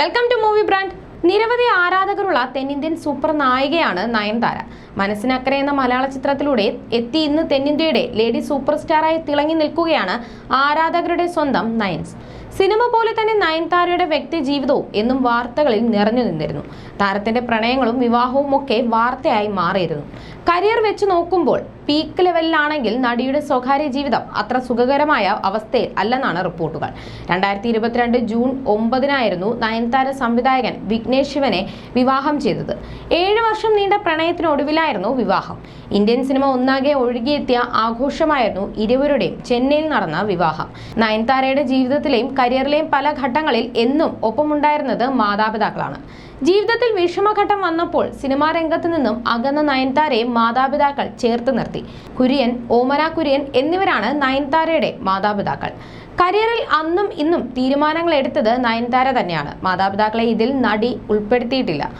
Welcome to movie brand നിരവധി ആരാധകരുള്ള തെന്നിന്ത്യൻ സൂപ്പർ നായികയാണ് നയൻതാര. മനസ്സിനക്കരെ എന്ന മലയാള ചിത്രത്തിലൂടെ എത്തി ഇന്ന് തെന്നിന്ത്യയുടെ ലേഡി സൂപ്പർ സ്റ്റാറായി തിളങ്ങി നിൽക്കുകയാണ് ആരാധകരുടെ സ്വന്തം നയൻസ്. സിനിമ പോലെ തന്നെ നയൻതാരയുടെ വ്യക്തി ജീവിതവും എന്നും വാർത്തകളിൽ നിറഞ്ഞു നിന്നിരുന്നു. താരത്തിന്റെ പ്രണയങ്ങളും വിവാഹവും ഒക്കെ വാർത്തയായി മാറിയിരുന്നു. കരിയർ വെച്ച് നോക്കുമ്പോൾ പീക്ക് ലെവലിലാണെങ്കിൽ നടിയുടെ സ്വകാര്യ ജീവിതം അത്ര സുഖകരമായ അവസ്ഥയിൽ അല്ലെന്നാണ് റിപ്പോർട്ടുകൾ. രണ്ടായിരത്തി ഇരുപത്തിരണ്ട് ജൂൺ ഒമ്പതിനായിരുന്നു നയൻതാര സംവിധായകൻ വിഘ്നേഷ് ശിവനെ വിവാഹം ചെയ്തത്. ഏഴ് വർഷം നീണ്ട പ്രണയത്തിനൊടുവിലായിരുന്നു വിവാഹം. ഇന്ത്യൻ സിനിമ ഒന്നാകെ ഒഴുകിയെത്തിയ ആഘോഷമായിരുന്നു ഇരുവരുടെയും ചെന്നൈയിൽ നടന്ന വിവാഹം. നയൻതാരയുടെ ജീവിതത്തിലെയും കരിയറിലെയും പല ഘട്ടങ്ങളിൽ എന്നും ഒപ്പമുണ്ടായിരുന്നത് മാതാപിതാക്കളാണ്. ജീവിതത്തിൽ വിഷമഘട്ടം വന്നപ്പോൾ സിനിമാ രംഗത്ത് നിന്നും അകന്ന നയൻതാരയെ മാതാപിതാക്കൾ ചേർത്ത് നിർത്തി. കുര്യൻ ഓമന കുര്യൻ എന്നിവരാണ് നയൻതാരയുടെ മാതാപിതാക്കൾ. കരിയറിൽ അന്നും ഇന്നും തീരുമാനങ്ങൾ എടുത്തത് നയൻതാര തന്നെയാണ്. മാതാപിതാക്കളെ ഇതിൽ നടി ഉൾപ്പെടുത്തിയിട്ടില്ല.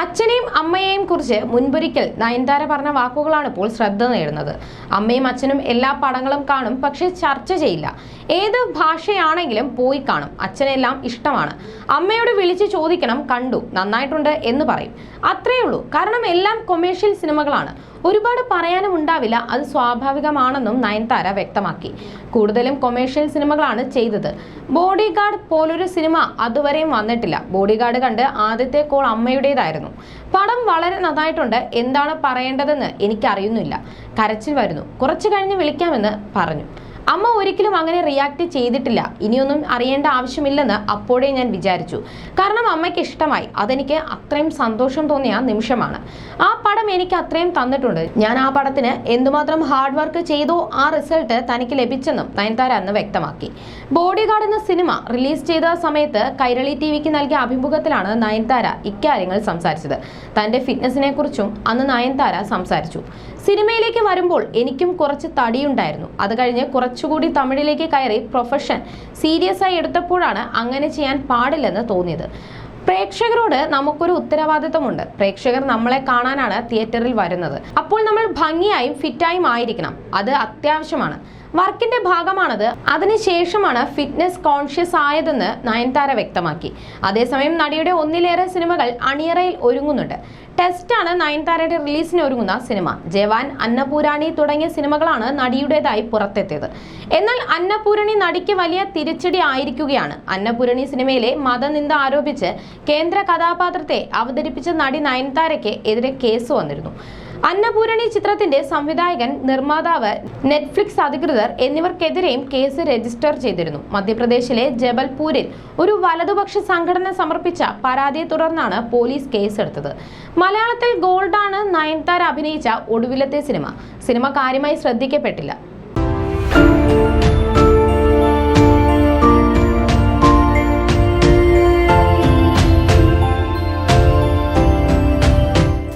അച്ഛനെയും അമ്മയെയും കുറിച്ച് മുൻപൊരിക്കൽ നയൻതാര പറഞ്ഞ വാക്കുകളാണ് ഇപ്പോൾ ശ്രദ്ധ നേടുന്നത്. അമ്മയും അച്ഛനും എല്ലാ പടങ്ങളും കാണും പക്ഷേ ചർച്ച ചെയ്യില്ല. ഏത് ഭാഷയാണെങ്കിലും പോയി കാണും. അച്ഛനെല്ലാം ഇഷ്ടമാണ്. അമ്മയോട് വിളിച്ച് ചോദിക്കണം കണ്ടു നന്നായിട്ടുണ്ട് എന്ന് പറയും. അത്രയേ ഉള്ളൂ. കാരണം എല്ലാം കൊമേഴ്ഷ്യൽ സിനിമകളാണ്. ഒരുപാട് പറയാനും ഉണ്ടാവില്ല. അത് സ്വാഭാവികമാണെന്നും നയൻതാര വ്യക്തമാക്കി. കൂടുതലും കൊമേഴ്ഷ്യൽ സിനിമകളാണ് ചെയ്തത്. ബോഡി ഗാർഡ് പോലൊരു സിനിമ അതുവരെയും വന്നിട്ടില്ല. ബോഡി ഗാർഡ് കണ്ട് ആദ്യത്തെ കോൾ അമ്മയുടേതായിരുന്നു. പടം വളരെ നന്നായിട്ടുണ്ട്. എന്താണ് പറയേണ്ടതെന്ന് എനിക്കറിയുന്നില്ല. കരച്ചിൽ വരുന്നു. കുറച്ചു കഴിഞ്ഞ് വിളിക്കാമെന്ന് പറഞ്ഞു. അമ്മ ഒരിക്കലും അങ്ങനെ റിയാക്ട് ചെയ്തിട്ടില്ല. ഇനിയൊന്നും അറിയേണ്ട ആവശ്യമില്ലെന്ന് അപ്പോഴേ ഞാൻ വിചാരിച്ചു. കാരണം അമ്മയ്ക്ക് ഇഷ്ടമായി. അതെനിക്ക് അത്രയും സന്തോഷം തോന്നിയ നിമിഷമാണ്. ആ പടം എനിക്ക് അത്രയും തന്നിട്ടുണ്ട്. ഞാൻ ആ പടത്തിന് എന്തുമാത്രം ഹാർഡ് വർക്ക് ചെയ്തോ ആ റിസൾട്ട് തനിക്ക് ലഭിച്ചെന്നും നയൻതാര അന്ന് വ്യക്തമാക്കി. ബോഡി ഗാർഡ് എന്ന സിനിമ റിലീസ് ചെയ്ത സമയത്ത് കൈരളി ടി വിക്ക് നൽകിയ അഭിമുഖത്തിലാണ് നയൻതാര ഇക്കാര്യങ്ങൾ സംസാരിച്ചത്. തന്റെ ഫിറ്റ്നസിനെ കുറിച്ചും അന്ന് നയൻതാര സംസാരിച്ചു. സിനിമയിലേക്ക് വരുമ്പോൾ എനിക്കും കുറച്ച് തടിയുണ്ടായിരുന്നു. അത് കഴിഞ്ഞ് കുറച്ചുകൂടി തമിഴിലേക്ക് കയറി പ്രൊഫഷൻ സീരിയസ് ആയി എടുത്തപ്പോഴാണ് അങ്ങനെ ചെയ്യാൻ പാടില്ലെന്ന് തോന്നിയത്. പ്രേക്ഷകരോട് നമുക്കൊരു ഉത്തരവാദിത്തമുണ്ട്. പ്രേക്ഷകർ നമ്മളെ കാണാനാണ് തിയേറ്ററിൽ വരുന്നത്. അപ്പോൾ നമ്മൾ ഭംഗിയായും ഫിറ്റായും ആയിരിക്കണം. അത് അത്യാവശ്യമാണ്. വർക്കിന്റെ ഭാഗമാണത്. അതിനുശേഷമാണ് ഫിറ്റ്നസ് കോൺഷ്യസ് ആയതെന്ന് നയൻതാര വ്യക്തമാക്കി. അതേസമയം നടിയുടെ ഒന്നിലേറെ സിനിമകൾ അണിയറയിൽ ഒരുങ്ങുന്നുണ്ട്. ടെസ്റ്റാണ് നയൻതാരയുടെ റിലീസിന് ഒരുങ്ങുന്ന സിനിമ. ജവാൻ അന്നപൂരാണി തുടങ്ങിയ സിനിമകളാണ് നടിയുടേതായി പുറത്തെത്തിയത്. എന്നാൽ അന്നപൂരണി നടിക്ക് വലിയ തിരിച്ചടി ആയിരിക്കുകയാണ്. അന്നപൂരണി സിനിമയിലെ മതനിന്ദ ആരോപിച്ച് കേന്ദ്ര കഥാപാത്രത്തെ അവതരിപ്പിച്ച നടി നയൻതാരയ്ക്ക് എതിരെ കേസ് വന്നിരുന്നു. അന്നപൂരണി ചിത്രത്തിന്റെ സംവിധായകൻ നിർമ്മാതാവ് നെറ്റ്ഫ്ലിക്സ് അധികൃതർ എന്നിവർക്കെതിരെയും കേസ് രജിസ്റ്റർ ചെയ്തിരുന്നു. മധ്യപ്രദേശിലെ ജബൽപൂരിൽ ഒരു വലതുപക്ഷ സംഘടന സമർപ്പിച്ച പരാതിയെ തുടർന്നാണ് പോലീസ് കേസെടുത്തത്. മലയാളത്തിൽ ഗോൾഡാണ് നയൻതാര അഭിനയിച്ച ഒടുവിലത്തെ സിനിമ. സിനിമ കാര്യമായി ശ്രദ്ധിക്കപ്പെട്ടില്ല.